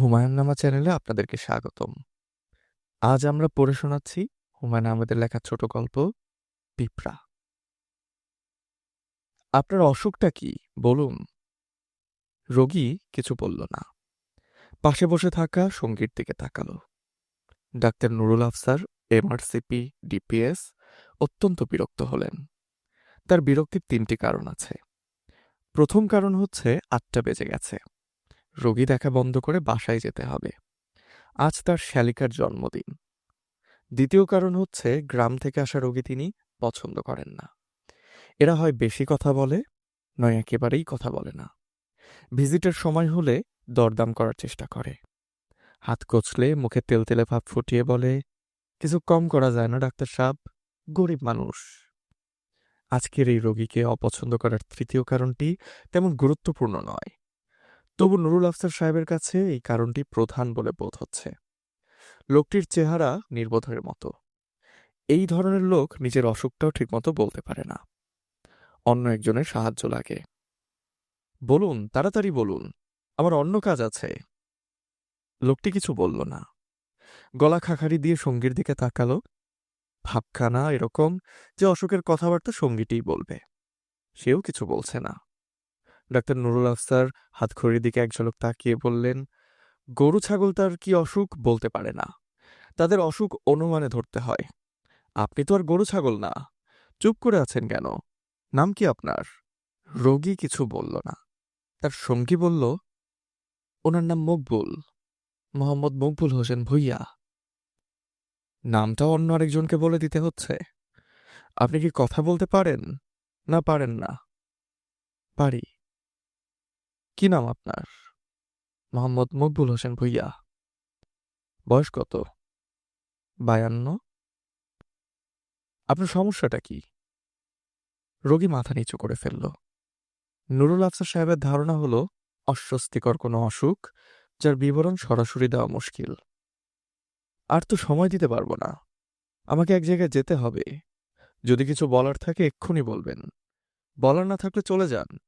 হুমায়ুন নামা চ্যানেলে আপনাদেরকে স্বাগতম। আজ আমরা পড়ে শোনাচ্ছি হুমায়ুন আহমেদের লেখা ছোট গল্প, পিঁপড়া। আপনার অসুখটা কি? বলুন। রোগী কিছু বলল না। পাশে বসে থাকা সঙ্গীর দিকে তাকালো। ডাক্তার নুরুল আফসার, এমআরসিপি, ডিপিএস অত্যন্ত বিরক্ত হলেন। তার বিরক্তির তিনটি কারণ আছে। প্রথম কারণ হচ্ছে আটটা বেজে গেছে। রোগী দেখা বন্ধ করে বাসায় যেতে হবে। আজ তার শ্যালিকার জন্মদিন। দ্বিতীয় কারণ হচ্ছে গ্রাম থেকে আসা রোগী তিনি পছন্দ করেন না। এরা হয় বেশি কথা বলে নয় একেবারেই কথা বলে না। ভিজিটের সময় হলে দরদাম করার চেষ্টা করে। হাত কচলে, মুখে তেলতেলে ভাব ফুটিয়ে বলে, কিছু কম করা যায় না, ডাক্তার সাহেব, গরিব মানুষ। আজকের এই রোগীকে অপছন্দ করার তৃতীয় কারণটি তেমন গুরুত্বপূর্ণ নয়। তবু নুরুল আফসার সাহেবের কাছে এই কারণটি প্রধান বলে বোধ হচ্ছে। লোকটির চেহারা নির্বোধের মতো। এই ধরনের লোক নিজের অসুখটাও ঠিকমতো বলতে পারে না। অন্য একজনের সাহায্য লাগে। বলুন, তাড়াতাড়ি বলুন, আমার অন্য কাজ আছে। লোকটি কিছু বলল না। গলা খাখারি দিয়ে সঙ্গীর দিকে তাকালো। ভাবখানা এরকম যে অসুখের কথাবার্তা সঙ্গীটিই বলবে। সেও কিছু বলছে না। ডাক্তার নুরুল আফসার হাতখড়ির দিকে এক ঝলক তাকিয়ে বললেন, গরু, ছাগল তার কি অসুখ বলতে পারে না। তাদের অসুখ অনুমানে ধরতে হয়। আপনি তো আর গরু, ছাগল না। চুপ করে আছেন কেন? নাম কি আপনার? রোগী কিছু বলল না। তার সঙ্গী বলল, ওনার নাম মকবুল। মোহাম্মদ মকবুল হোসেন ভুইয়া। নামটা অন্য আরেকজনকে বলে দিতে হচ্ছে। আপনি কি কথা বলতে পারেন? না পারেন না। পারি। কি নাম আপনার? মোহাম্মদ মকবুল হোসেন ভুইয়া। বয়স কত? বায়ান্ন। আপনার সমস্যাটা কি? রোগী মাথা নিচু করে ফেলল। নুরুল আফসার সাহেবের ধারণা হলো, অস্বস্তিকর কোনো অসুখ, যার বিবরণ সরাসরি দেওয়া মুশকিল। আর তো সময় দিতে পারব না। আমাকে এক জায়গায় যেতে হবে। যদি কিছু বলার থাকে এক্ষুনি বলবেন। বলার না থাকলে চলে যান।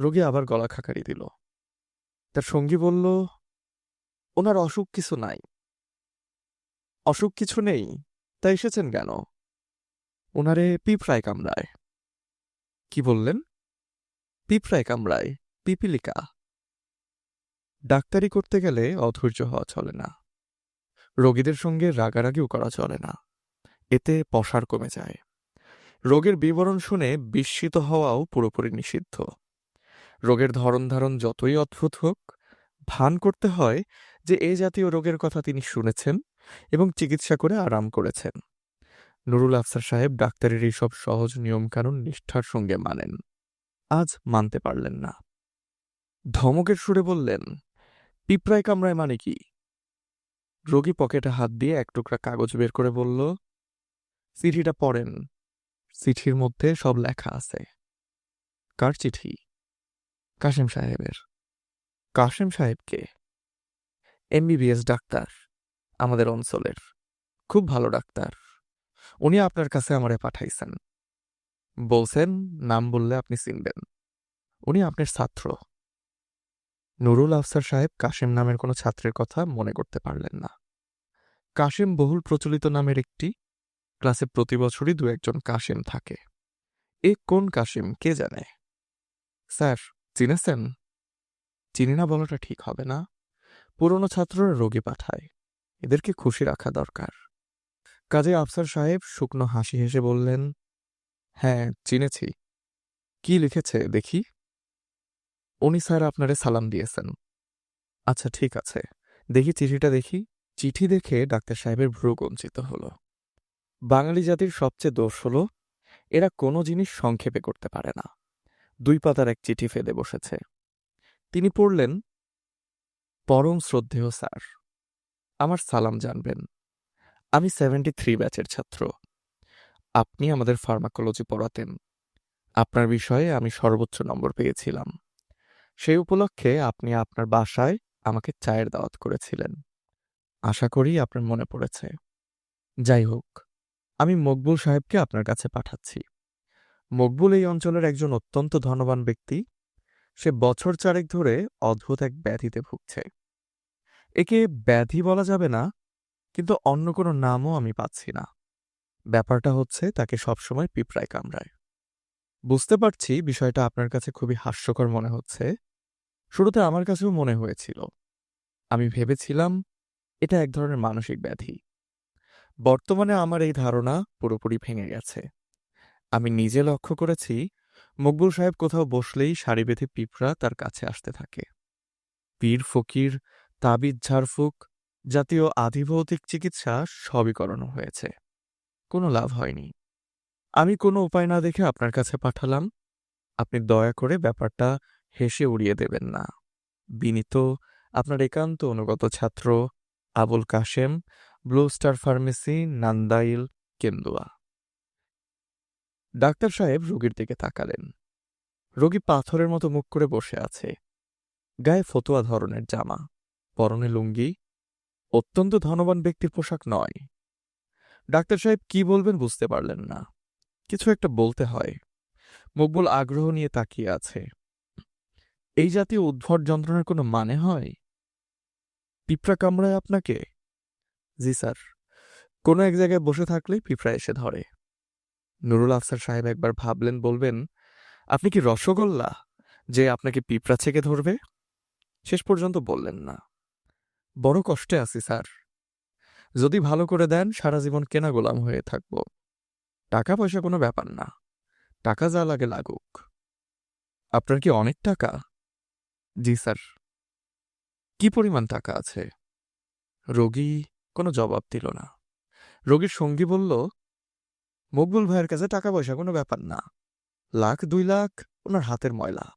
রোগী আবার গলা খাকারি দিল। তার সঙ্গী বলল, ওনার অসুখ কিছু নাই। অসুখ কিছু নেই তা এসেছেন কেন? ওনারে পিঁপড়ায় কামড়ায়। কি বললেন? পিঁপড়ায় কামড়ায়, পিপিলিকা। ডাক্তারি করতে গেলে অধৈর্য হওয়া চলে না। রোগীদের সঙ্গে রাগারাগিও করা চলে না। এতে পসার কমে যায়। রোগের বিবরণ শুনে বিস্মিত হওয়াও পুরোপুরি নিষিদ্ধ। রোগের ধরন ধারণ যতই অদ্ভুত হোক, ভান করতে হয় যে এ জাতীয় রোগের কথা তিনি শুনেছেন এবং চিকিৎসা করে আরাম করেছেন। নুরুল আফসার সাহেব ডাক্তারের এইসব সহজ নিয়মকানুন নিষ্ঠার সঙ্গে মানেন। আজ মানতে পারলেন না। ধমকের সুরে বললেন, পিঁপড়ায় কামড়ায় মানে কি? রোগী পকেটে হাত দিয়ে এক টুকরা কাগজ বের করে বলল, চিঠিটা পড়েন। চিঠির মধ্যে সব লেখা আছে। কার চিঠি? কাশেম সাহেবের। কাশেম সাহেবকে এমবিবিএস ডাক্তার আমাদের অঞ্চলের। খুব ভালো ডাক্তার। উনি আপনার কাছে আমারে পাঠাইছেন। বলছেন, নাম বললে আপনি চিনবেন। উনি আপনার ছাত্র। নুরুল আফসার সাহেব কাশেম নামের কোনো ছাত্রের কথা মনে করতে পারলেন না। কাশেম বহুল প্রচলিত নামের একটি ক্লাসে প্রতি বছরই দু একজন কাশেম থাকে। এ কোন কাশেম কে জানে? স্যার চিনেছেন? চিনি না বলাটা ঠিক হবে না। পুরনো ছাত্ররা রোগী পাঠায়। এদেরকে খুশি রাখা দরকার। কাজে আফসার সাহেব শুকনো হাসি হেসে বললেন হ্যাঁ চিনেছি। কি লিখেছে দেখি? উনি স্যার আপনারে সালাম দিয়েছেন। আচ্ছা ঠিক আছে। দেখি চিঠিটা দেখি। চিঠি দেখে ডাক্তার সাহেবের ভ্রু কঞ্চিত হলো। বাঙালি জাতির সবচেয়ে দোষ হলো, এরা কোনো জিনিস সংক্ষেপে করতে পারে না। দুই পাতার এক চিঠি ফেলে বসেছে। তিনি পড়লেন, পরম শ্রদ্ধেয় স্যার, আমার সালাম জানবেন। আমি সেভেন্টি থ্রি ব্যাচের ছাত্র। আপনি আমাদের ফার্মাকোলজি পড়াতেন। আপনার বিষয়ে আমি সর্বোচ্চ নম্বর পেয়েছিলাম। সেই উপলক্ষে আপনি আপনার বাসায় আমাকে চায়ের দাওয়াত করেছিলেন। আশা করি আপনার মনে পড়েছে। যাই হোক, আমি মকবুল সাহেবকে আপনার কাছে পাঠাচ্ছি। মকবুল এই অঞ্চলের একজন অত্যন্ত ধনবান ব্যক্তি। সে বছর চারেক ধরে অদ্ভুত এক ব্যাধিতে ভুগছে। একে ব্যাধি বলা যাবে না, কিন্তু অন্য কোনো নামও আমি পাচ্ছি না। ব্যাপারটা হচ্ছে তাকে সবসময় পিঁপড়ায় কামড়ায়। বুঝতে পারছি বিষয়টা আপনার কাছে খুবই হাস্যকর মনে হচ্ছে। শুরুতে আমার কাছেও মনে হয়েছিল। আমি ভেবেছিলাম এটা এক ধরনের মানসিক ব্যাধি। বর্তমানে আমার এই ধারণা পুরোপুরি ভেঙে গেছে। আমি নিজে লক্ষ্য করেছি, মকবুল সাহেব কোথাও বসলেই সারি বেঁধে পিঁপড়া তার কাছে আসতে থাকে। পীর ফকির, তাবিজ ঝাড়ফুঁক জাতীয় আধিভৌতিক চিকিৎসা সবই করানো হয়েছে। কোনো লাভ হয়নি। আমি কোনো উপায় না দেখে আপনার কাছে পাঠালাম। আপনি দয়া করে ব্যাপারটা হেসে উড়িয়ে দেবেন না। বিনীত, আপনার একান্ত অনুগত ছাত্র Abul Kashem blue star pharmacy, Nandail, Kendua. Doctor সাহেব রোগীর দিকে তাকালেন। রোগী পাথরের মতো মুখ করে বসে আছে। গায়ে ফতোয়া ধরনের জামা, পরনে লুঙ্গি, অত্যন্ত ধনবান ব্যক্তির পোশাক নয়। ডাক্তার সাহেব কি বলবেন বুঝতে পারলেন না। কিছু একটা বলতে হয়। মকবুল আগ্রহ নিয়ে তাকিয়ে আছে। এই জাতীয় উদ্ভট যন্ত্রণার কোনো মানে হয়? পিঁপড়া কামড়ায় আপনাকে? জি স্যার। কোনো এক জায়গায় বসে থাকলেই পিঁপড়া এসে ধরে। নুরুল আফসার সাহেব একবার ভাবলেন, বলবেন, আপনি কি রসগোল্লা, যে আপনাকে পিঁপড়া ছেকে ধরবে? শেষ পর্যন্ত বললেন, না। বড় কষ্টে আছি, স্যার। যদি ভালো করে দেন, সারা জীবন কেনা গোলাম হয়ে থাকব। টাকা পয়সা কোনো ব্যাপার না। টাকা যা লাগে লাগুক। আপনার কি অনেক টাকা? জি, স্যার। কি পরিমাণ টাকা আছে? রোগী? কোনো জবাব দিল না। রোগীর সঙ্গী বলল মকবুল ভাইয়ের কাছে টাকা পয়সা কোনো ব্যাপার না। লাখ, দুই লাখ, ওনার হাতের ময়লা।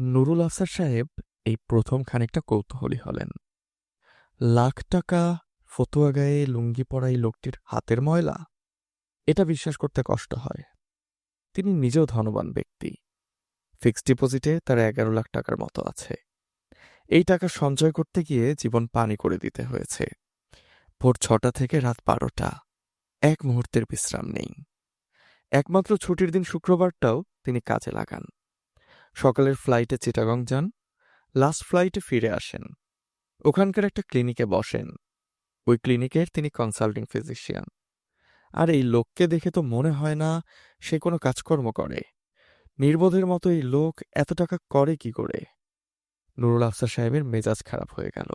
নুরুল আফসার সাহেব এই প্রথম খানিকটা কৌতূহলী হলেন। লাখ টাকা ফতুয়া গায়ে লুঙ্গি পরা এই লোকটির হাতের ময়লা? এটা বিশ্বাস করতে কষ্ট হয়। তিনি নিজেও ধনবান ব্যক্তি। ফিক্সড ডিপোজিটে তার এগারো লাখ টাকার মতো আছে। এই টাকা সঞ্চয় করতে গিয়ে জীবন পানি করে দিতে হয়েছে। ভোর ছটা থেকে রাত বারোটা। এক মুহূর্তের বিশ্রাম নেই। একমাত্র ছুটির দিন শুক্রবারটাও তিনি কাজে লাগান। সকালের ফ্লাইটে চিটাগং যান লাস্ট ফ্লাইটে ফিরে আসেন। ওখানকার একটা ক্লিনিকে বসেন। ওই ক্লিনিকের তিনি কনসাল্টিং ফিজিশিয়ান আর এই লোককে দেখে তো মনে হয় না সে কোনো কাজকর্ম করে। নির্বোধের মতো এই লোক এত টাকা করে কি করে? নুরুল আফসার সাহেবের মেজাজ খারাপ হয়ে গেল।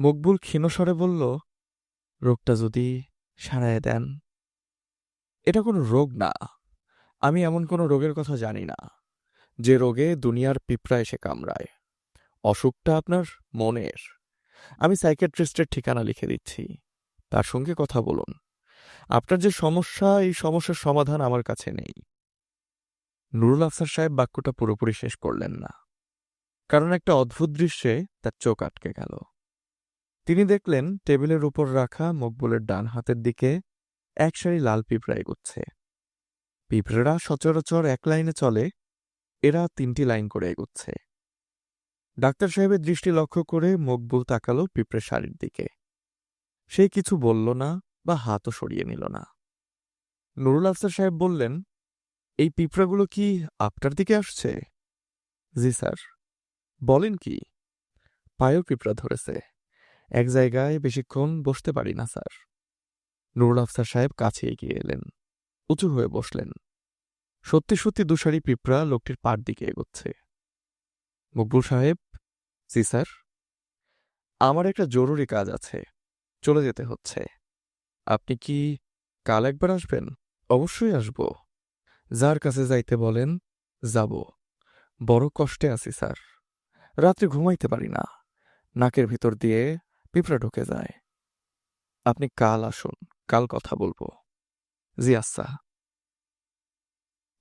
মকবুল ক্ষীণস্বরে বলল, রোগটা যদি সারায় দেন। এটা কোনো রোগ না। আমি এমন কোনো রোগের কথা জানি না। যে রোগে দুনিয়ার পিঁপড়া এসে কামড়ায়। অসুখটা আপনার মনের। আমি সাইকেট্রিস্টের ঠিকানা লিখে দিচ্ছি। তার সঙ্গে কথা বলুন। আপনার যে সমস্যা, এই সমস্যার সমাধান আমার কাছে নেই। নুরুল আফসার সাহেব বাক্যটা পুরোপুরি শেষ করলেন না। কারণ একটা অদ্ভুত দৃশ্যে তার চোখ আটকে গেল। তিনি দেখলেন টেবিলের উপর রাখা মকবুলের ডান হাতের দিকে এক সারি লাল পিঁপড়া এগোচ্ছে। পিঁপড়েরা সচরাচর এক লাইনে চলে, এরা তিনটি লাইন করে এগোচ্ছে। ডাক্তার সাহেবের দৃষ্টি লক্ষ্য করে মকবুল তাকালো পিঁপড়ে শাড়ির দিকে। সে কিছু বলল না বা হাতও সরিয়ে নিল না। নুরুল আফসার সাহেব বললেন, এই পিঁপড়াগুলো কি আপনার দিকে আসছে? জি স্যার। বলেন কি? পায়েও পিঁপড়া ধরেছে। এক জায়গায় বেশিক্ষণ বসতে পারি না, স্যার। নুরুল আফসার সাহেব কাছে এগিয়ে এলেন। উঁচু হয়ে বসলেন। সত্যি সত্যি দুসারি পিঁপড়া লোকটির পার দিকে এগোচ্ছে। মকবুল সাহেব, জি, স্যার। আমার একটা জরুরি কাজ আছে। চলে যেতে হচ্ছে। আপনি কি কাল একবার আসবেন? অবশ্যই আসব। যার কাছে যাইতে বলেন, যাব। বড় কষ্টে আছি, স্যার। রাত্রে ঘুমাইতে পারি না। নাকের ভিতর দিয়ে পিঁপড়া ঢুকে যায়। আপনি কাল আসুন, কাল কথা বলব। জি আচ্ছা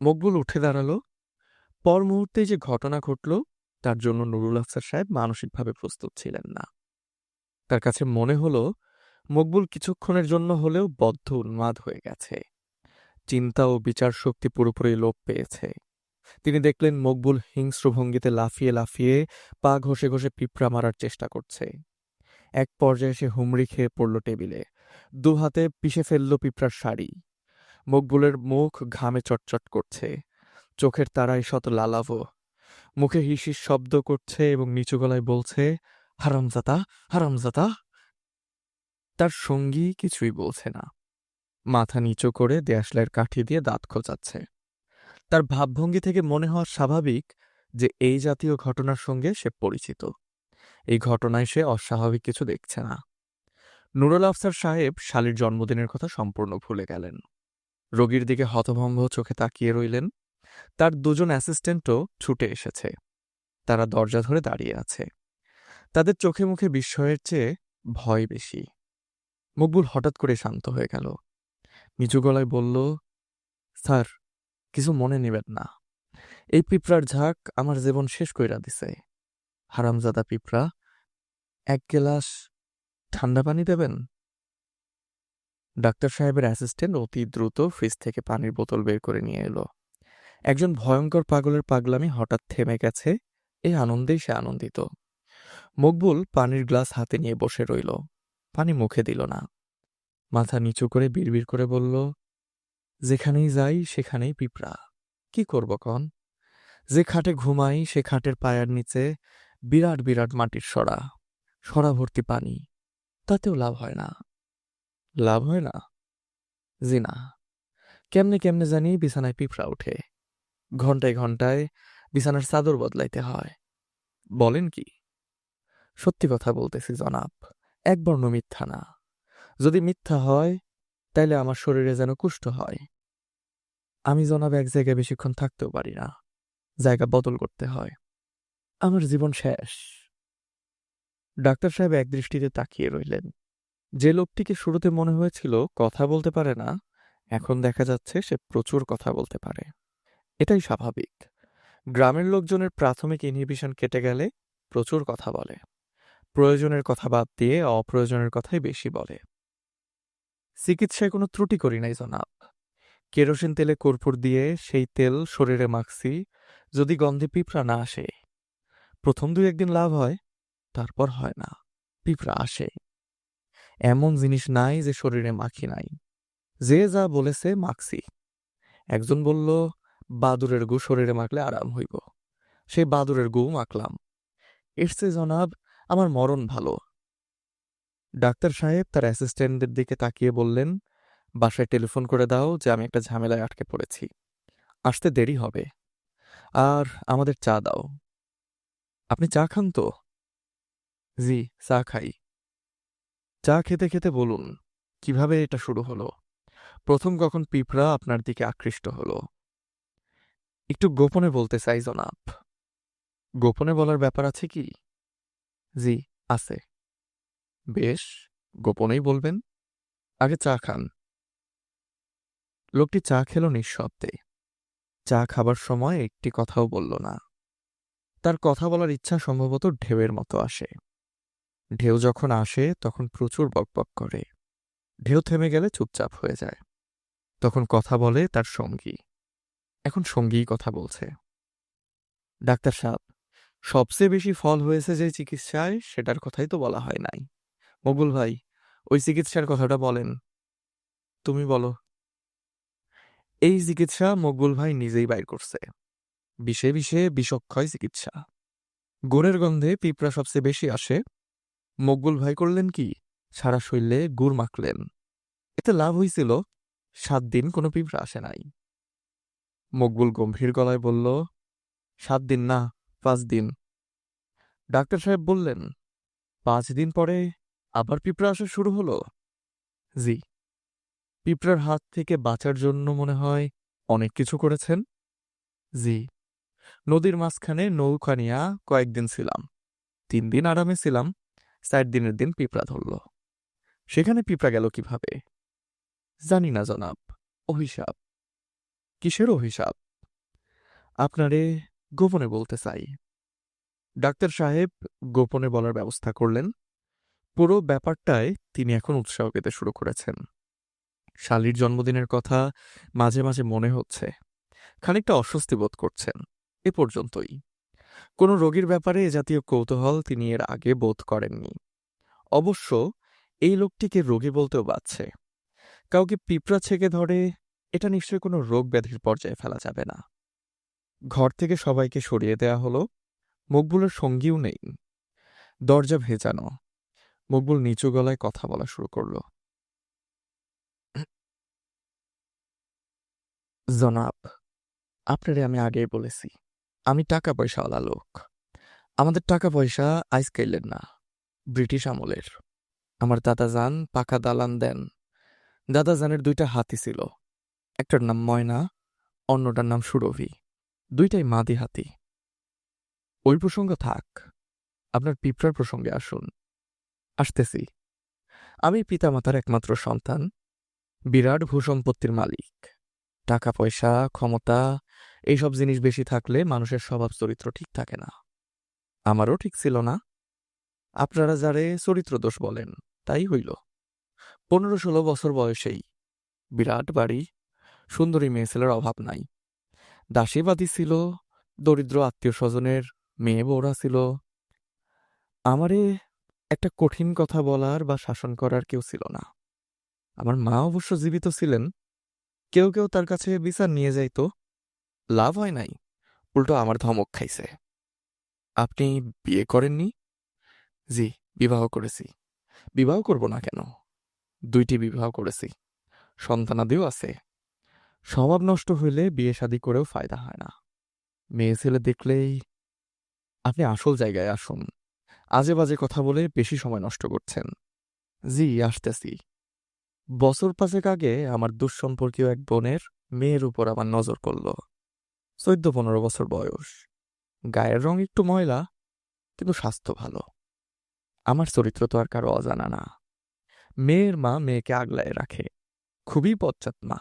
মকবুল উঠে দাঁড়াল। পর মুহূর্তে যে ঘটনা ঘটল, তার জন্য নুরুল আফসার সাহেব মানসিকভাবে প্রস্তুত ছিলেন না। তার কাছে মনে হলো, মকবুল কিছুক্ষণের জন্য হলেও বদ্ধ উন্মাদ হয়ে গেছে। চিন্তা ও বিচার শক্তি পুরোপুরি লোপ পেয়েছে। তিনি দেখলেন মকবুল হিংস্র ভঙ্গিতে লাফিয়ে লাফিয়ে পা ঘষে ঘষে পিঁপড়া মারার চেষ্টা করছে। এক পর্যায়ে সে হুমড়ি খেয়ে পড়ল টেবিলে। দু হাতে পিষে ফেলল পিঁপড়ার শাড়ি। মকবুলের মুখ ঘামে চটচট করছে। চোখের তারায় শত লালাভো। মুখে হিসির শব্দ করছে এবং নিচু গলায় বলছে, হারামজাদা হারামজাদা। তার সঙ্গী কিছুই বলছে না। মাথা নিচু করে দেয়াশলাইয়ের কাঠি দিয়ে দাঁত খোঁচাচ্ছে। তার ভাবভঙ্গি থেকে মনে হওয়া স্বাভাবিক যে এই জাতীয় ঘটনার সঙ্গে সে পরিচিত। এই ঘটনায় সে অস্বাভাবিক কিছু দেখছে না। নুরুল আফসার সাহেব শালির জন্মদিনের কথা সম্পূর্ণ ভুলে গেলেন। রোগীর দিকে হতভম্ব চোখে তাকিয়ে রইলেন। তার দুজন অ্যাসিস্ট্যান্টও ছুটে এসেছে। তারা দরজা ধরে দাঁড়িয়ে আছে। তাদের চোখে মুখে বিস্ময়ের চেয়ে ভয় বেশি। মকবুল হঠাৎ করে শান্ত হয়ে গেল। নিচু গলায় বলল, স্যার, কিছু মনে নেবেন না। এই পিঁপড়ার ঝাঁক আমার জীবন শেষ কইরা দিছে। হারামজাদা পিঁপড়া, এক গেলাস ঠান্ডা পানি দেবেন? ডাক্তার সাহেবের অ্যাসিস্ট্যান্ট অতি দ্রুত ফ্রিজ থেকে পানির বোতল বের করে নিয়ে এলো। একজন ভয়ঙ্কর পাগলের পাগলামি হঠাৎ থেমে গেছে এই আনন্দেই সে আনন্দিত। মকবুল পানির গ্লাস হাতে নিয়ে বসে রইল। পানি মুখে দিল না। মাথা নিচু করে বিড়বিড় করে বলল, যেখানেই যাই, সেখানেই পিঁপড়া। কি করব কন? যে খাটে ঘুমাই, সে খাটের পায়ার নিচে বিরাট বিরাট মাটির সরা সরা ভর্তি পানি। তাতেও লাভ হয় না। লাভ হয় না? জি না। কেমনে কেমনে জানি বিছানায় পিঁপড়া ওঠে। ঘন্টায় ঘন্টায় বিছানার চাদর বদলাইতে হয়। বলেন কি? সত্যি কথা বলতেছি, জনাব। এক বর্ণ মিথ্যা না। যদি মিথ্যা হয়, তাইলে আমার শরীরে যেন কুষ্ঠ হয়। আমি জনাব এক জায়গায় বেশিক্ষণ থাকতেও পারি না। জায়গা বদল করতে হয়। আমার জীবন শেষ। ডাক্তার সাহেব একদৃষ্টিতে তাকিয়ে রইলেন। যে লোকটিকে শুরুতে মনে হয়েছিল কথা বলতে পারে না, এখন দেখা যাচ্ছে সে প্রচুর কথা বলতে পারে। এটাই স্বাভাবিক। গ্রামের লোকজনের প্রাথমিক ইনহিবিশন কেটে গেলে প্রচুর কথা বলে। প্রয়োজনের কথা বাদ দিয়ে অপ্রয়োজনের কথাই বেশি বলে। চিকিৎসায় কোনো ত্রুটি করি নাই, জনাব। কেরোসিন তেলে কর্পূর দিয়ে সেই তেল শরীরে মাখছি, যদি গন্ধে পিঁপড়া না আসে। প্রথম দুই একদিন লাভ হয়, তারপর হয় না, পিঁপড়া আসে। এমন জিনিস নাই যে শরীরে মাখি নাই। যে যা বলেছে মাখছি। একজন বলল, বাদুরের গু শরীরে মাখলে আরাম হইব। সেই বাদুরের গু মাখলাম। চেয়ে জনাব, আমার মরণ ভালো। ডাক্তার সাহেব তার অ্যাসিস্ট্যান্টদের দিকে তাকিয়ে বললেন, বাসায় টেলিফোন করে দাও যে আমি একটা ঝামেলায় আটকে পড়েছি। আসতে দেরি হবে। আর আমাদের চা দাও। আপনি চা খান তো? জি চা খাই। চা খেতে খেতে বলুন কীভাবে এটা শুরু হলো? প্রথম কখন পিঁপড়া আপনার দিকে আকৃষ্ট হলো? একটু গোপনে বলতে চাই জনাব। গোপনে বলার ব্যাপার আছে কি? জি আছে। বেশ গোপনেই বলবেন। আগে চা খান। লোকটি চা খেল নিঃশব্দে। চা খাবার সময় একটি কথাও বলল না। তার কথা বলার ইচ্ছা সম্ভবত ঢেউয়ের মতো আসে। ঢেউ যখন আসে, তখন প্রচুর বকবক করে। ঢেউ থেমে গেলে চুপচাপ হয়ে যায়। তখন কথা বলে তার সঙ্গী। এখন সঙ্গীই কথা বলছে। ডাক্তার সাহেব, সবচেয়ে বেশি ফল হয়েছে যে চিকিৎসায়, সেটার কথাই তো বলা হয় নাই। মগুল ভাই, ওই চিকিৎসার কথাটা বলেন। তুমি বলো। এই চিকিৎসা মকবুল ভাই নিজেই বাইর করছে। বিষে বিষে বিষক্ষয় চিকিৎসা। গুড়ের গন্ধে পিঁপড়া সবচেয়ে বেশি আসে। মকবুল ভাই করলেন কি? সারা শরীরে গুড় মাখলেন। এতে লাভ হয়েছিল সাত দিন কোনো পিঁপড়া আসে নাই। মকবুল গম্ভীর গলায় বলল, সাত দিন না, পাঁচ দিন। ডাক্তার সাহেব বললেন, পাঁচ দিন পরে আবার পিঁপড়া আসা শুরু হলো? জি। পিঁপড়ার হাত থেকে বাঁচার জন্য মনে হয় অনেক কিছু করেছেন? জি। নদীর মাঝখানে নৌকা নিয়া কয়েকদিন ছিলাম। তিন দিন আরামে ছিলাম, চার দিনের দিন পিঁপড়া ধরল। সেখানে পিঁপড়া গেল কীভাবে? জানি না, জনাব। অভিশাপ। কিসের অভিশাপ? আপনারে গোপনে বলতে চাই। ডাক্তার সাহেব গোপনে বলার ব্যবস্থা করলেন। পুরো ব্যাপারটায় তিনি এখন উৎসাহ পেতে শুরু করেছেন। শালির জন্মদিনের কথা মাঝে মাঝে মনে হচ্ছে। খানিকটা অস্বস্তি বোধ করছেন। এ পর্যন্তই। কোনো রোগীর ব্যাপারে এ জাতীয় কৌতূহল তিনি এর আগে বোধ করেননি। অবশ্য এই লোকটিকে রোগী বলতেও বাচ্ছে কাউকে পিঁপড়া ছেকে ধরে, এটা নিশ্চয়ই কোনো রোগ ব্যাধির পর্যায়ে ফেলা যাবে না। ঘর থেকে সবাইকে সরিয়ে দেয়া হলো। মকবুলের সঙ্গীও নেই। দরজা ভেজানো। মকবুল নিচু গলায় কথা বলা শুরু করল। জনাব, আপনারে আমি আগেই বলেছি। আমি টাকা পয়সাওয়ালা লোক। আমাদের টাকা পয়সা আইসকাইলের না, ব্রিটিশ আমলের। আমার দাদা যান পাকা দালান দেন। দাদা জানের দুইটা হাতি ছিল। একটার নাম ময়না, অন্যটার নাম সুরভি। দুইটাই মাদি হাতি। ওই প্রসঙ্গ থাক। আপনার পিঁপড়ার প্রসঙ্গে আসুন। আসতেছি। আমি পিতামাতার একমাত্র সন্তান। বিরাট ভূসম্পত্তির মালিক। টাকা পয়সা ক্ষমতা এইসব জিনিস বেশি থাকলে মানুষের স্বভাব চরিত্র ঠিক থাকে না। আমারও ঠিক ছিল না। আপনারা যারে চরিত্র দোষ বলেন, তাই হইল। পনেরো ষোলো বছর বয়সেই বিরাট বাড়ি, সুন্দরী মেয়ে ছেলের অভাব নাই। দাসীবাদী ছিল, দরিদ্র আত্মীয় স্বজনের মেয়ে বউরা ছিল। আমারে একটা কঠিন কথা বলার বা শাসন করার কেউ ছিল না। আমার মা অবশ্য জীবিত ছিলেন। কেউ কেউ তার কাছে বিচার নিয়ে যাইত। লাভ হয় নাই? উল্টো আমার ধমক খাইছে। আপনি বিয়ে করেননি? জি, বিবাহ করেছি। বিবাহ করব না কেন? দুইটি বিবাহ করেছি। সন্তানাদিও আছে। স্বভাব নষ্ট হইলে বিয়ে শাদী করেও ফায়দা হয় না। মেয়ে ছেলে দেখলেই আপনি আসল জায়গায় আসুন। আজে বাজে কথা বলে বেশি সময় নষ্ট করছেন। জি, আসতেছি। বছর পাঁচেক আগে আমার দুঃসম্পর্কীয় এক বোনের মেয়ের উপর আমার নজর করল চোদ্দ পনেরো বছর বয়স। গায়ের রং একটু ময়লা, কিন্তু স্বাস্থ্য ভালো। আমার চরিত্র তো আর কারও অজানা না। মেয়ের মা মেয়েকে আগলায় রাখে। খুবই পশ্চাৎ মা।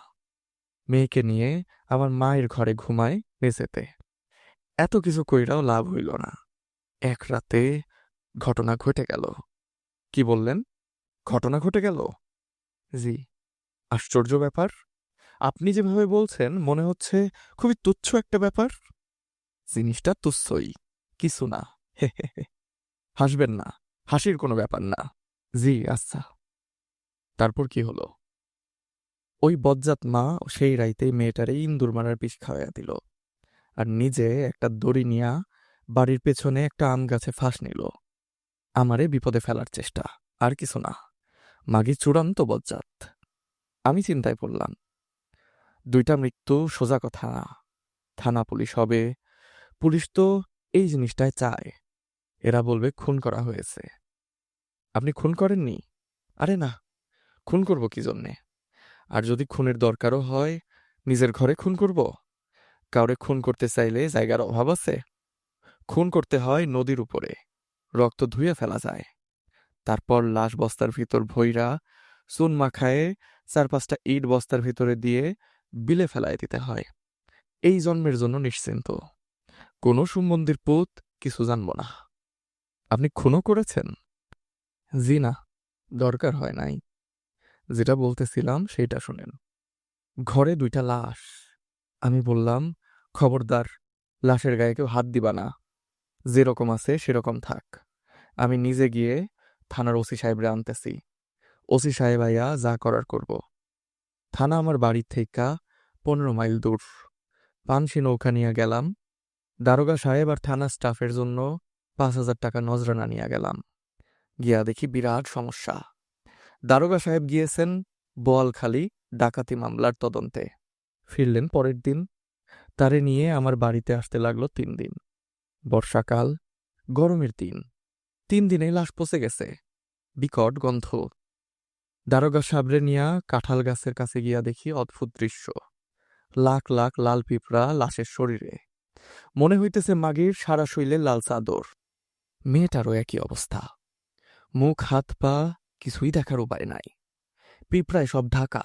মেয়েকে নিয়ে আমার মায়ের ঘরে ঘুমায় মেঝেতে। এত কিছু কইরাও লাভ হইল না। এক রাতে ঘটনা ঘটে গেল। কি বললেন? ঘটনা ঘটে গেল? জি, আশ্চর্য ব্যাপার। আপনি যেভাবে বলছেন, মনে হচ্ছে খুবই তুচ্ছ একটা ব্যাপার। জিনিসটা তুচ্ছই, কিছু না। হাসবেন না, হাসির কোনো ব্যাপার না। জি আচ্ছা। তারপর কি হলো? ওই বজ্জাত মা সেই রাইতে মেয়েটারে ইন্দুর মারার পিস খাওয়াইয়া দিল। আর নিজে একটা দড়ি নিয়া বাড়ির পেছনে একটা আম গাছে ফাঁস নিল। আমারে বিপদে ফেলার চেষ্টা, আর কিছু না। মাগি চূড়ান্ত বজ্জাত। আমি চিন্তায় পড়লাম দুইটা মৃত্যু, সোজা কথা। না থানা পুলিশ হবে। পুলিশ তো এই জিনিসটাই চায়। এরা বলবে, খুন করা হয়েছে। আপনি খুন করেননি? আরে না, খুন করব কি জন্যে? আর যদি খুনের দরকারও হয়, নিজের ঘরে খুন করব? কাউরে খুন করতে চাইলে জায়গার অভাব আছে। খুন করতে হয় নদীর উপরে। রক্ত ধুয়ে ফেলা যায়। তারপর লাশ বস্তার ভিতর ভৈরা চুন মাখায়ে চার পাঁচটা ইট বস্তার ভিতরে দিয়ে বিলে ফেলায় দিতে হয়। এই জন্মের জন্য নিশ্চিন্ত। কোনো সুমন্দির পুত কিছু জানব না। আপনি খুনও করেছেন? জি না, দরকার হয় নাই। যেটা বলতেছিলাম সেইটা শুনেন। ঘরে দুইটা লাশ। আমি বললাম, খবরদার, লাশের গায়ে কেউ হাত দিবা না। যেরকম আছে সেরকম থাক। আমি নিজে গিয়ে থানার ওসি সাহেবরে আনতেছি। ওসি সাহেব আইয়া যা করার করব। থানা আমার বাড়ির থেকে পনেরো মাইল দূর। পানসি নৌকা নিয়ে গেলাম। দারোগা সাহেব আর থানা স্টাফের জন্য পাঁচ হাজার টাকা নজরানা নিয়ে গেলাম। গিয়া দেখি বিরাট সমস্যা। দারোগা সাহেব গিয়েছেন বোয়ালখালী ডাকাতি মামলার তদন্তে। ফিরলেন পরের দিন। তারে নিয়ে আমার বাড়িতে আসতে লাগল তিন দিন। বর্ষাকাল, গরমের দিন। তিন দিনে লাশ পচে গেছে। বিকট গন্ধ। দারোগা সাবরে নিয়া কাঁঠাল গাছের কাছে গিয়া দেখি অদ্ভুত দৃশ্য। লাখ লাখ লাল পিঁপড়া লাশের শরীরে। মনে হইতেছে মাগির সারা শৈলে লাল চাদর। মেয়েটারও একই অবস্থা। মুখ, হাত, পা কিছুই দেখার উপায় নাই। পিঁপড়ায় সব ঢাকা।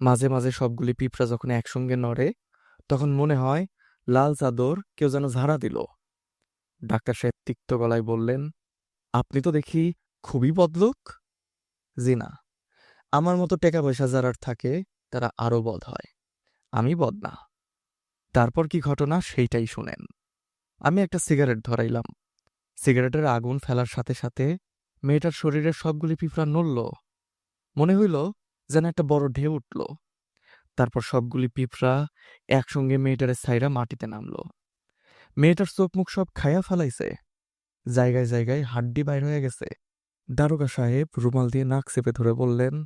মাঝে মাঝে সবগুলি পিঁপড়া যখন একসঙ্গে নড়ে, তখন মনে হয় লাল চাদর কেউ যেন ঝাড়া দিল। ডাক্তার সাহেব তিক্ত গলায় বললেন, আপনি তো দেখি খুবই বদলোক। জি না আমার মতো টাকা পয়সা যারার থাকে, তারা আরও বদ হয়। আমি বদ না। তারপর কি ঘটনা? সেইটাই শুনেন। আমি একটা সিগারেট ধরাইলাম। সিগারেটের আগুন ফেলার সাথে সাথে মেয়েটার শরীরের সবগুলি পিঁপড়া নড়ল। মনে হইল যেন একটা বড় ঢেউ উঠল। তারপর সবগুলি পিঁপড়া একসঙ্গে মেয়েটার ছাইরা মাটিতে নামল। মেয়েটার চোখ মুখ সব খায়া ফেলাইছে। জায়গায় জায়গায় হাড্ডি বাইর হয়ে গেছে। দারোগা সাহেব রুমাল দিয়ে নাক চেপে ধরে বললেন,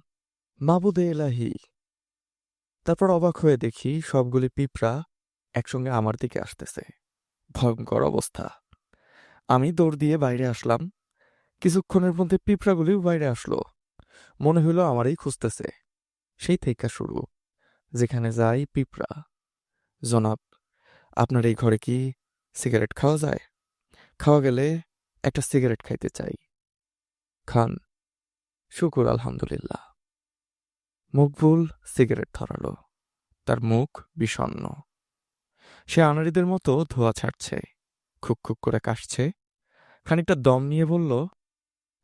মাবুদে এলাহি। তারপর অবাক হয়ে দেখি সবগুলি পিঁপড়া একসঙ্গে আমার দিকে আসতেছে। ভয়ঙ্কর অবস্থা। আমি দৌড় দিয়ে বাইরে আসলাম। কিছুক্ষণের মধ্যে পিঁপড়াগুলিও বাইরে আসলো। মনে হইল আমারই খুঁজতেছে। সেই থেকে শুরু। যেখানে যাই পিঁপড়া। জনাব, আপনার এই ঘরে কি সিগারেট খাওয়া যায়? খাওয়া গেলে একটা সিগারেট খাইতে চাই। খান। শুকুর, আলহামদুলিল্লাহ। মকবুল সিগারেট ধরালো। তার মুখ বিষণ্ণ। সে আনারিদের মতো ধোয়া ছাড়ছে। খুক খুক করে কাশছে। খানিকটা দম নিয়ে বলল,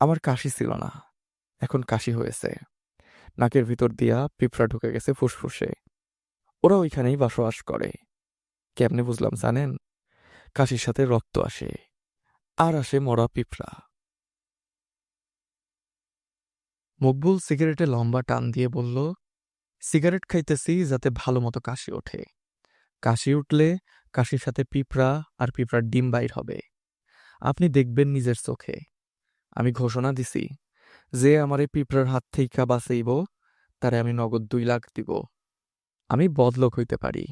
আমার কাশি ছিল না। এখন কাশি হয়েছে। নাকের ভিতর দিয়া পিঁপড়া ঢুকে গেছে ফুসফুসে। ওরা ওইখানেই বসবাস করে। কেমনে বুঝলাম জানেন? কাশির সাথে রক্ত আসে। আর আসে মরা পিঁপড়া। মকবুল সিগারেটে লম্বা টান দিয়ে বলল, সিগারেট খাইতেছি যাতে ভালো মতো কাশি ওঠে। কাশি উঠলে কাশির সাথে পিঁপড়া আর পিঁপড়ার ডিম বাইর হবে। আপনি দেখবেন নিজের চোখে। আমি ঘোষণা দিছি, যে আমার এই পিঁপড়ার হাত থেকে বাঁচাইব, তারে আমি নগদ দুই লাখ দিব। আমি বদলোক হইতে পারি,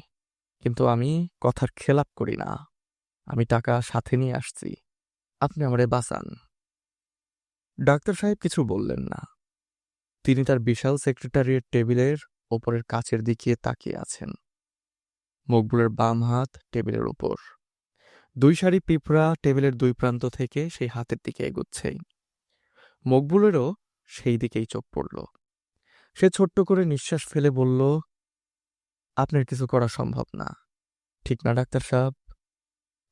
কিন্তু আমি কথার খেলাপ করি না। আমি টাকা সাথে নিয়ে আসছি। আপনি আমারে বাঁচান। ডাক্তার সাহেব কিছু বললেন না। তিনি তার বিশাল সেক্রেটারিয়েট টেবিলের ওপরের কাচের দিকে তাকিয়ে আছেন। মকবুলের বাম হাত টেবিলের উপর। দুই সারি পিঁপড়া টেবিলের দুই প্রান্ত থেকে সেই হাতের দিকে এগুচ্ছে। মকবুলেরও সেই দিকেই চোখ পড়ল। সে ছোট্ট করে নিঃশ্বাস ফেলে বলল, আপনার কিছু করা সম্ভব না। ঠিক না, ডাক্তার সাহেব?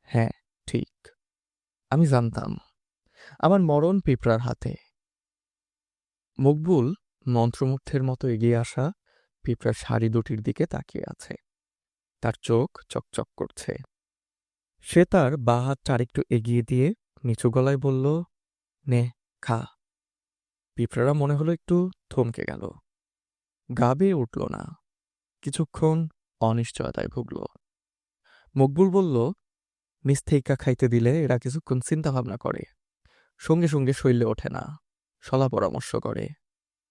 হ্যাঁ ঠিক। আমি জানতাম। আমার মরণ পিঁপড়ার হাতে। মকবুল মন্ত্রমুগ্ধের মতো এগিয়ে আসা পিঁপড়ার শাড়ি দুটির দিকে তাকিয়ে আছে। তার চোখ চকচক করছে। সে তার বা হাতটা আরেকটু এগিয়ে দিয়ে নিচু গলায় বলল, নে, খা। পিঁপড়ারা মনে হলো একটু থমকে গেল। গা বেয়ে উঠল না। কিছুক্ষণ অনিশ্চয়তায় ভুগল। মকবুল বলল মিস্থেইকা খাইতে দিলে এরা কিছুক্ষণ চিন্তা ভাবনা করে। সঙ্গে সঙ্গে শৈলে ওঠে না। সলা পরামর্শ করে।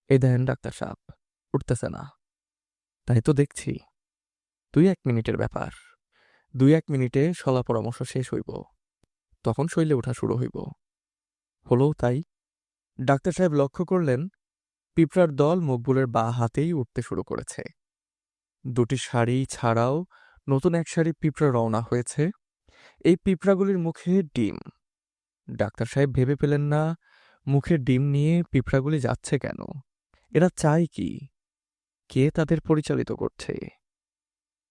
এই দেন ডাক্তার সাহেব, উঠতেছে না। তাই তো দেখছি। দুই এক মিনিটের ব্যাপার। দুই এক মিনিটে সলা পরামর্শ শেষ হইব। তখন শৈলে ওঠা শুরু হইব। হলেও তাই। ডাক্তার সাহেব লক্ষ্য করলেন, পিঁপড়ার দল মকবুলের বা হাতেই উঠতে শুরু করেছে। দুটি শাড়ি ছাড়াও নতুন এক শাড়ি পিঁপড়া রওনা হয়েছে। এই পিঁপড়াগুলির মুখে ডিম। ডাক্তার সাহেব ভেবে পেলেন না মুখে ডিম নিয়ে পিঁপড়াগুলি যাচ্ছে কেন? এরা চায় কি? কে তাদের পরিচালিত করছে?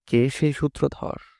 কে সেই সূত্রধর?